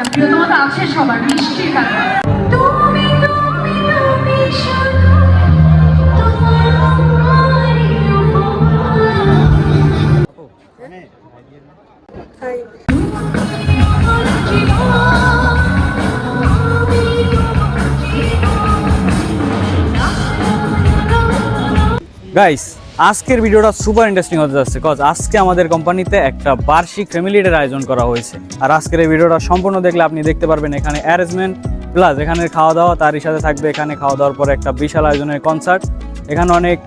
গানটা তো আছে সবার মিষ্টির গানটা তুমি তুমি তুমি শুধু গাইস আজকের ভিডিওটা সুপার ইন্টারেস্টিং হতে যাচ্ছে কজ আজকে আমাদের কোম্পানিতে একটা বার্ষিক ফ্যামিলি ডের আয়োজন করা হয়েছে। আর আজকের এই ভিডিওটা সম্পূর্ণ দেখলে আপনি দেখতে পারবেন এখানে অ্যারেঞ্জমেন্ট প্লাস এখানে খাওয়া দাওয়া তারই সাথে থাকবে এখানে খাওয়া দাওয়ার পরে একটা বিশাল আয়োজনের কনসার্ট এখানে অনেক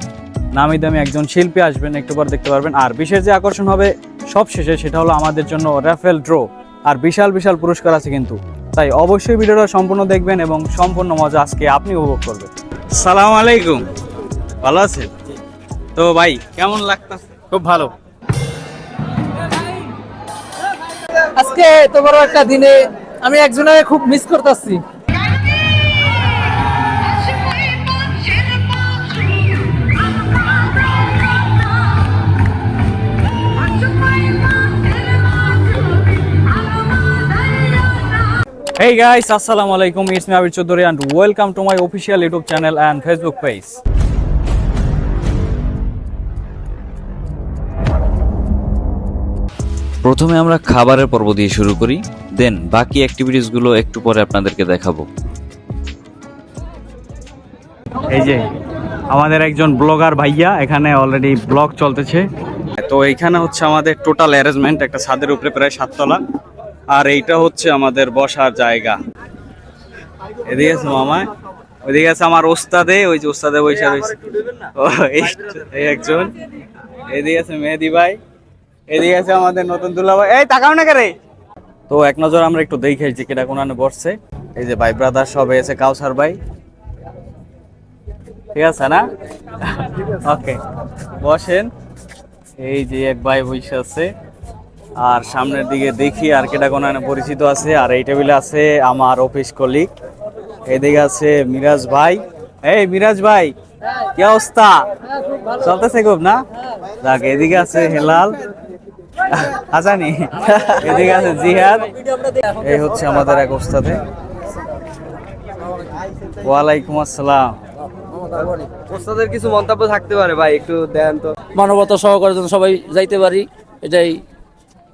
নামি দামি একজন শিল্পী আসবেন, একটু পর দেখতে পারবেন। আর বিশেষ যে আকর্ষণ হবে সব শেষে সেটা হলো আমাদের জন্য র্যাফেল ড্র আর বিশাল বিশাল পুরস্কার আছে কিন্তু। তাই অবশ্যই ভিডিওটা সম্পূর্ণ দেখবেন এবং সম্পূর্ণ মজা আজকে আপনি উপভোগ করবেন। সালাম আলাইকুম। ভালো আছেন? তো ভাই কেমন লাগতেছে খুব ভালো আজকে এত বড় একটা দিনে আমি একজনের খুব মিস করতেছি Hey guys, assalamu alaikum. It's me Abir Choudhury and welcome to my official YouTube channel and Facebook page. প্রথমে আমরা খাবারের পর্ব দিয়ে শুরু করি, দেন বাকি অ্যাক্টিভিটিসগুলো একটু পরে আপনাদেরকে দেখাবো। এই যে, আমাদের একজন ব্লগার ভাইয়া এখানে অলরেডি ব্লগ চলতেছে। তো এইখানে হচ্ছে আমাদের টোটাল অ্যারেঞ্জমেন্ট একটা ছাদের উপরে প্রায় সাততলা। আর এইটা হচ্ছে আমাদের বসার জায়গা। এদিকে আছে মামায় ওইদিকে আছে আমার ওস্তাদে, ওই যে ওস্তাদে বৈশা রয়েছে। একজন। এদিকে আছে মেহেদি ভাই। এদিকে আছে আমাদের নতুন দুলা ভাই এই তাকাও না রে তো এক নজর আমরা একটু দেখে যে কেটা কোনানে বসছে। এই যে ভাই ব্রাদার সব এসে কাউসার ভাই। ঠিক আছে না? ওকে বসেন। এই যে এক ভাই বসে আছে। আর সামনের দিকে দেখি আর কেটা কোনানে পরিচিত আছে। আর এই টেবিলে আছে আমার অফিস কলিগ এদিকে আছে মিরাজ ভাই। এই মিরাজ ভাই, কি অবস্থা? চলতেছে খুব না? দেখ এদিকে আছে হেলাল। এদিকে আছে জিহাদ। এই হচ্ছে আমাদের এক ওস্তাদে। ওয়ালাইকুম আসসালাম। ওস্তাদের কিছু মন্তব্য থাকতে পারে ভাই একটু দেন তো। মানবতা সহকারে যেন সবাই যাইতে পারি এটাই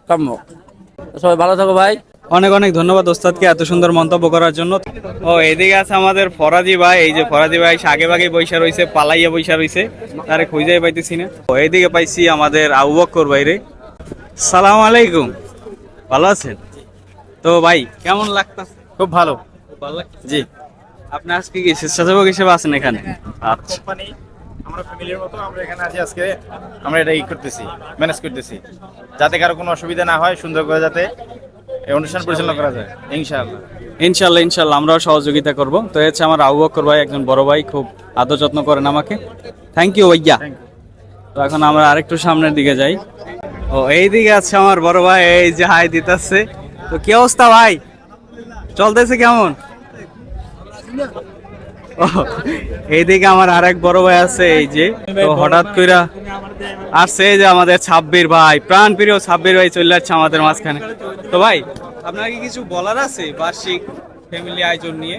কাম্য। সবাই ভালো থাকো ভাই। অনেক অনেক ধন্যবাদ ওস্তাদকে এত সুন্দর মন্তব্য করার জন্য। ও এদিকে আছে আমাদের ফরাজি ভাই এই যে ফরাজি ভাই আগে ভাগে বৈশা রইছে পালাইয়া বৈশা রইছে তারে খুঁজেই পাইতেছি না। ও এদিকে পাইছি আমাদের আবু বক্কর ভাই রে সালাম আলাইকুম। ভালো আছেন? তো ভাই কেমন লাগতাছে? খুব ভালো। ভালো লাগছে? জি। আপনি আজকে কি স্বেচ্ছাসেবক হিসেবে আছেন এখানে? আচ্ছা। আমরা ফ্যামিলির মতো আমরা এখানে আছি আজকে। আমরা এটা ই করতেছি ম্যানেজ করতেছি। যাতে কারও কোনো অসুবিধা না হয় সুন্দর করে যাতে এই অনুষ্ঠান পরিচালনা করা যায়। ইনশাআল্লাহ। ইনশাল্লাহ ইনশাল্লাহ আমরাও সহযোগিতা করব। তো হচ্ছে আমার আবু বক্কর ভাই একজন বড় ভাই খুব আদর যত্ন করেন আমাকে। থ্যাংক ইউ ভাইয়া। তো এখন আমরা আরেকটু সামনের দিকে যাই। ও এই দিকে আছে আমার বড় ভাই, এই যে হাই দিতেছে। তো কি অবস্থা ভাই? চলতেছে কেমন? এইদিকে আমার আরেক বড় ভাই আছে, এই যে। তো হঠাৎ কইরা আসছে, এই যে আমাদের ছাব্বির ভাই প্রাণ প্রিয় ছাব্বির ভাই চলে যাচ্ছে আমাদের মাঝখানে। তো ভাই, আপনার কি কিছু বলার আছে বার্ষিক ফ্যামিলি আয়োজন নিয়ে?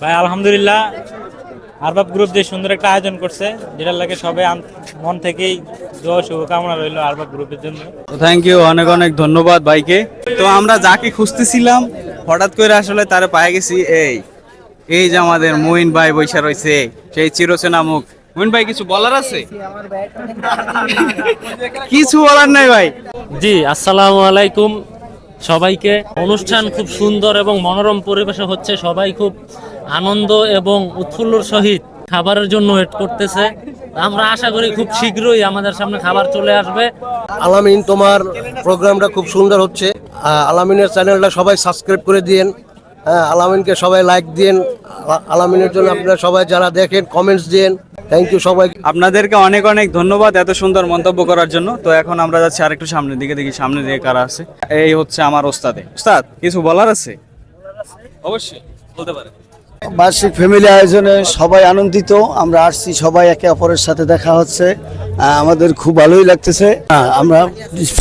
ভাই, আলহামদুলিল্লাহ, আরবাব গ্রুপ যে সুন্দর একটা আয়োজন করছে, যেটার লাগে সবাই মন থেকেই দোয়া শুভকামনা রইল আরবাব গ্রুপের জন্য। থ্যাংক ইউ অনেক অনেক ধন্যবাদ ভাইকে। তো আমরা যাকে খুঁজতেছিলাম হঠাৎ করে আসলে তারে পায়ে গেছি এই এই যে আমাদের মঈন ভাই বৈশা রয়েছে সেই চিরচেনা মুখ। মঈন ভাই কিছু বলার আছে? কিছু বলার নাই ভাই। জি আসসালামু আলাইকুম সবাইকে। অনুষ্ঠান খুব সুন্দর এবং মনোরম পরিবেশে হচ্ছে। সবাই খুব আনন্দ এবং উৎফুল্লর সহিত খাবারের জন্য ওয়েট করতেছে। আমরা আশা করি খুব শীঘ্রই আমাদের সামনে খাবার চলে আসবে। আলামিন তোমার প্রোগ্রামটা খুব সুন্দর হচ্ছে। আলামিনের চ্যানেলটা সবাই সাবস্ক্রাইব করে দিন হ্যাঁ আলামিনকে সবাই লাইক দিন আলামিনের জন্য আপনারা সবাই যারা দেখেন কমেন্টস দিন থ্যাংক ইউ সবাই। আপনাদেরকে অনেক অনেক ধন্যবাদ এত সুন্দর মন্তব্য করার জন্য। তো এখন আমরা যাচ্ছি আরেকটু সামনের দিকে দেখি সামনে দিকে কারা আছে। এই হচ্ছে আমার ওস্তাদে। ওস্তাদ কিছু বলার আছে? অবশ্যই বলতে পারে বার্ষিক ফ্যামিলি আয়োজনে সবাই আনন্দিত। আমরা আসছি, সবাই একে অপরের সাথে দেখা হচ্ছে। আমাদের খুব ভালোই লাগতেছে। আমরা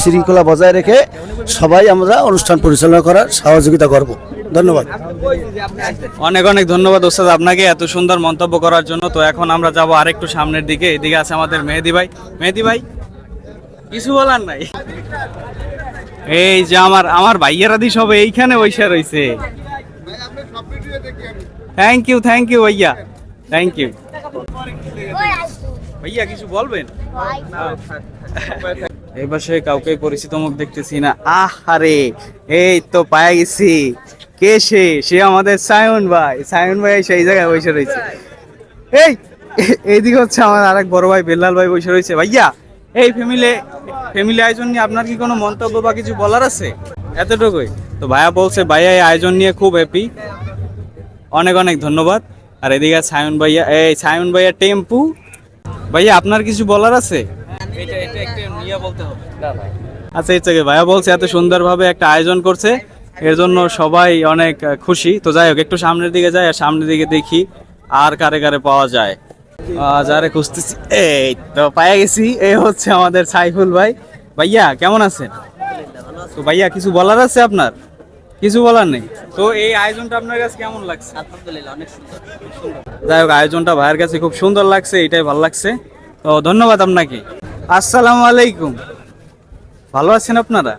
শৃঙ্খলা বজায় রেখে সবাই আমরা অনুষ্ঠান পরিচালনা করার সহযোগিতা করব। ধন্যবাদ। অনেক অনেক ধন্যবাদ ওস্তাদ আপনাকে এত সুন্দর মন্তব্য করার জন্য। তো এখন আমরা যাব আরেকটু সামনের দিকে। এদিকে আছে আমাদের মেহেদি ভাই। মেহেদি ভাই, কিছু বলার নাই? এই যে আমার আমার ভাইয়েরা দি সব এইখানে বৈশা রইছে থ্যাংক ইউ থ্যাংক ইউ ভাইয়া। থ্যাংক ইউ ভাইয়া কিছু বলবেন? এই পাশে কাউকে পরিচিত মুখ দেখতেছি না। আহ আরে এই তো পায়ে গেছি। কে সে? সে আমাদের সায়ন ভাই। সায়ন ভাই সেই জায়গায় বসে রয়েছে। এই এইদিকে হচ্ছে আমার আরেক বড় ভাই বেল্লাল ভাই বসে রয়েছে। ভাইয়া এই ফ্যামিলি ফ্যামিলি আয়োজন নিয়ে আপনার কি কোনো মন্তব্য বা কিছু বলার আছে? এতটুকুই। তো ভাইয়া বলছে ভাইয়া এই আয়োজন নিয়ে খুব হ্যাপি অনেক অনেক ধন্যবাদ। আর এদিকে সায়ন ভাইয়া। এই সায়ন ভাইয়া টেম্পু। ভাইয়া আপনার কিছু বলার আছে? এটা এটা একটা নিয়ে বলতে হবে। আচ্ছা ইচ্ছে ভাইয়া বলছে এত সুন্দরভাবে একটা আয়োজন করছে। এর জন্য সবাই অনেক খুশি। তো যাই হোক একটু সামনের দিকে যাই আর সামনের দিকে দেখি আর কারে কারে পাওয়া যায়। যারে খুঁজতেছি এই তো পায়ে গেছি। এই হচ্ছে আমাদের সাইফুল ভাই। ভাইয়া কেমন আছেন? তো ভাইয়া কিছু বলার আছে আপনার? কিছু বলার নেই। তো এই আয়োজনটা আপনার কাছে কেমন লাগছে? যাই হোক আয়োজনটা ভাইয়ের কাছে খুব সুন্দর লাগছে এটাই ভালো লাগছে। তো ধন্যবাদ আপনাকে। আসসালামু আলাইকুম। ভালো আছেন আপনারা?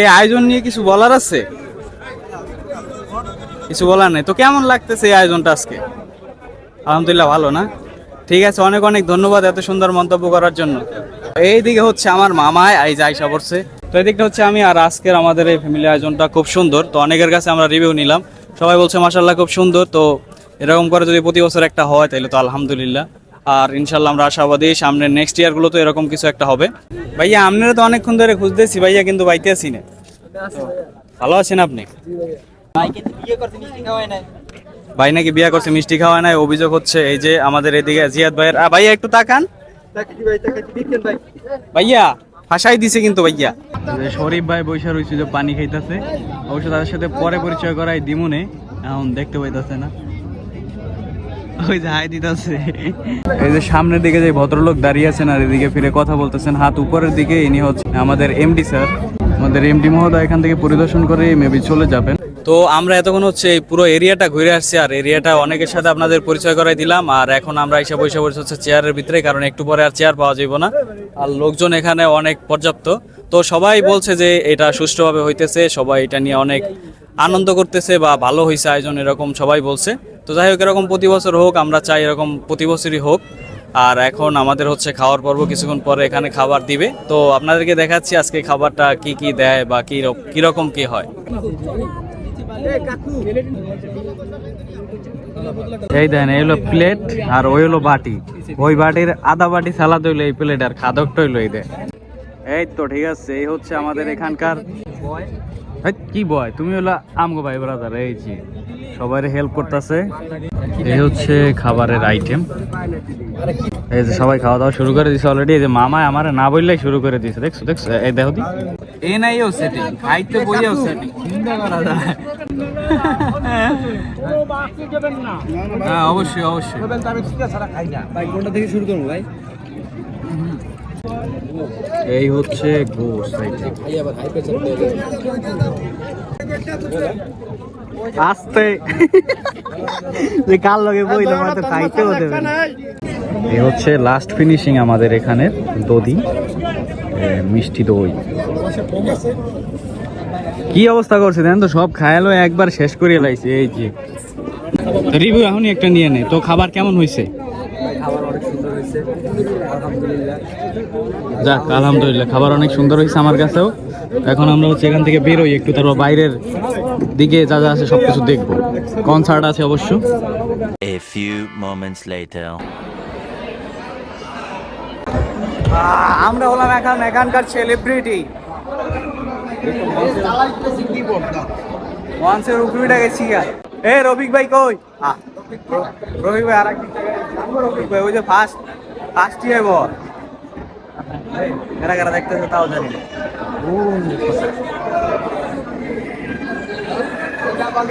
এই আয়োজন নিয়ে কিছু বলার আছে? কিছু বলার নেই। তো কেমন লাগতেছে এই আয়োজনটা আজকে? আলহামদুলিল্লাহ ভালো না? ঠিক আছে অনেক অনেক ধন্যবাদ এত সুন্দর মন্তব্য করার জন্য। এইদিকে হচ্ছে আমার মামায় এই যে আইসা পড়ছে। তো এদিকটা হচ্ছে আমি আর আজকের আমাদের এই ফ্যামিলি আয়োজনটা খুব সুন্দর। তো অনেকের কাছে আমরা রিভিউ নিলাম। সবাই বলছে মাসাল্লাহ খুব সুন্দর। তো এরকম করে যদি প্রতি বছর একটা হয় তাহলে তো আলহামদুলিল্লাহ। আর ইনশাল্লাহ আমরা আশাবাদী সামনে নেক্সট ইয়ারগুলো তো এরকম কিছু একটা হবে। ভাইয়া আপনারা তো অনেকক্ষণ ধরে খুঁজতেছি ভাইয়া কিন্তু বাইতে আছি না। ভালো আছেন আপনি? ভাই নাকি বিয়ে করছে মিষ্টি খাওয়া নাই? অভিযোগ হচ্ছে এই যে আমাদের এদিকে জিয়াদ ভাইয়ের ভাইয়া একটু তাকান। ভাইয়া ফাঁসাই দিছে কিন্তু ভাইয়া। শরীফ ভাই বৈশা রয়েছে যে পানি খাইতেছে, অবশ্য তাদের সাথে পরে পরিচয় করাই দিমুনে এখন দেখতে পাইতেছে না। আমাদের এমডি মহোদয় এখান থেকে পরিদর্শন করে মেবি চলে যাবেন। তো আমরা এতক্ষণ হচ্ছে এই পুরো এরিয়াটা ঘুরে আসছি, আর এরিয়াটা অনেকের সাথে আপনাদের পরিচয় করাই দিলাম, আর এখন আমরা এসে বসে বসে হচ্ছে চেয়ারের ভিতরে, কারণ একটু পরে আর চেয়ার পাওয়া যাবে না। আর লোকজন এখানে অনেক পর্যাপ্ত। তো সবাই বলছে যে এটা সুষ্ঠুভাবে হইতেছে, সবাই এটা নিয়ে অনেক আনন্দ করতেছে বা ভালো হয়েছে আয়োজন, এরকম সবাই বলছে। তো যাই হোক, এরকম প্রতি বছর হোক, আমরা চাই এরকম প্রতি বছরই হোক। আর এখন আমাদের হচ্ছে খাওয়ার পর্ব কিছুক্ষণ পরে এখানে খাবার দিবে। তো আপনাদেরকে দেখাচ্ছি আজকে খাবারটা কি কি দেয় বা কি রক- কীরকম কি হয়। এই দেন, এই হলো প্লেট আর ওই হলো বাটি। ওই বাটির আধা বাটি সালাদ হইল এই প্লেট আর খাদকটা হইল এই দে এই তো ঠিক আছে, এই হচ্ছে আমাদের এখানকার কি বয় তুমি হলো আমগো ভাই ব্রাদার এই সবাই হেল্প করতেছে। এই হচ্ছে খাবারের আইটেম এই যে সবাই খাওয়া দাওয়া শুরু করে দিছে অলরেডি এই যে মামায় আমার না বললেই শুরু করে দিছে। দেখছ দেখছ? এই দেখো দি। এ নাই ও সেটিং খাইতে বইয়াও সেটিং চিন্তা করা যায়। হ্যাঁ অবশ্যই অবশ্যই। আমি ছাড়া খাই না ভাই কোনটা থেকে শুরু করব ভাই এই হচ্ছে গোস আস্তে। যে কাল লগে বইলো মানে তো খাইতেও দেবে না। এই হচ্ছে লাস্ট ফিনিশিং আমাদের এখানে দধি এ, মিষ্টি দই। কি অবস্থা করছে দেন তো? সব খায়ালো একবার শেষ করে লাইছে এই যে। রিভিউ এখনই একটা নিয়ে নে। তো খাবার কেমন হয়েছে যাক আলহামদুলিল্লাহ। খাবার অনেক সুন্দর হয়েছে আমার কাছেও। এখন আমরা হচ্ছে এখান থেকে বেরোই একটু তারপর বাইরের দিকে যা যা আছে সবকিছু দেখব। কনসার্ট আছে অবশ্য। A few moments later. আমরা হলাম এখন এখানকার সেলিব্রিটি ওয়ান্সের উপরে গেছি এ রফিক ভাই কই? রফিক ভাই আর এক রফিক ভাই ওই যে ফার্স্ট ফার্স্ট ইয়ার বল। কারা কারা দেখতেছে তাও জানি না।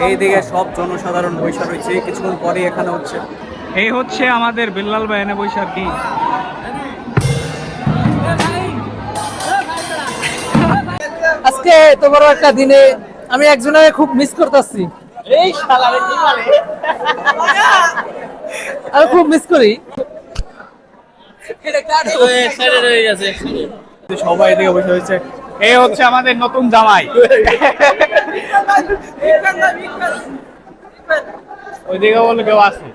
এইদিকে সব জনসাধারণ বৈশা রয়েছে। কিছুক্ষণ পরে এখানে হচ্ছে। এই হচ্ছে আমাদের বিল্লাল ভাই এনে বৈশাখ কি। আজকে এত বড় একটা দিনে আমি একজনের খুব মিস করতেছি। আমি খুব মিস করি। সবাই এদিকে বসে হয়েছে এ হচ্ছে আমাদের নতুন জামাই। ওইদিকে বলে কেউ আছে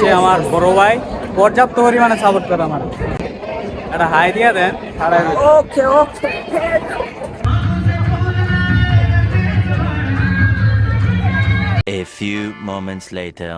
হচ্ছে আমার বড় ভাই। পর্যাপ্ত পরিমাণে সাপোর্ট করে আমার। একটা হাই দিয়ে দেন ওকে ওকে A few moments later.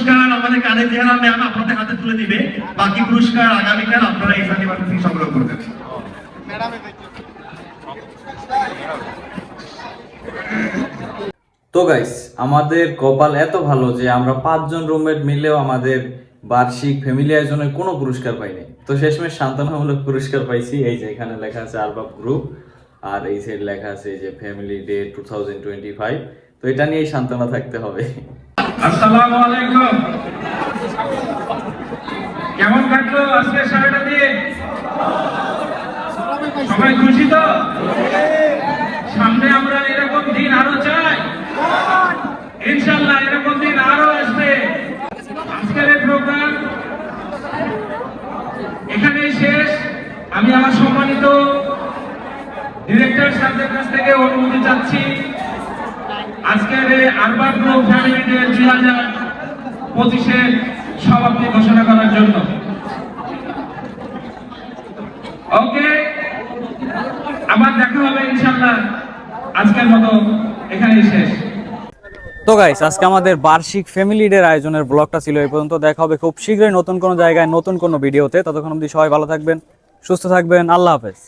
পুরস্কার আমাদের কানে চেহারা ম্যাম আপনাদের হাতে তুলে দিবে। বাকি পুরস্কার আগামীকাল আপনারা এখানে থেকে সংগ্রহ করবেন তো গাইস আমাদের কপাল এত ভালো যে আমরা পাঁচজন রুমমেট মিলেও আমাদের বার্ষিক ফ্যামিলি আয়োজনে কোনো পুরস্কার পাইনি তো শেষমেশ সান্ত্বনামূলক পুরস্কার পাইছি। এই যে এখানে লেখা আছে আরবাব গ্রুপ আর এই সাইড লেখা আছে যে ফ্যামিলি ডে টু তো এটা নিয়েই সান্ত্বনা থাকতে হবে। আসসালামু আলাইকুম। কেমন কাটলো আজকে সারাটা দিন? সবাই খুশি তো? সামনে আমরা এরকম দিন আরও চাই। ইনশাল্লাহ এরকম দিন আরও আসবে। আজকের এই প্রোগ্রাম এখানেই শেষ। আমি আমার সম্মানিত ডিরেক্টর সাহেবের কাছ থেকে অনুমতি চাচ্ছি। আজকের এই আরবান গ্রুপ ফ্যামিলি ডে দুই হাজার পঁচিশের ঘোষণা করার জন্য। ওকে, আবার দেখা হবে ইনশাল্লাহ আজকের মতো এখানেই শেষ। তো গাইস আজকে আমাদের বার্ষিক ফ্যামিলি ডের আয়োজনের ব্লগটা ছিল এই পর্যন্ত। দেখা হবে খুব শীঘ্রই নতুন কোনো জায়গায়, নতুন কোনো ভিডিওতে। ততক্ষণ অবধি সবাই ভালো থাকবেন, সুস্থ থাকবেন। আল্লাহ হাফেজ।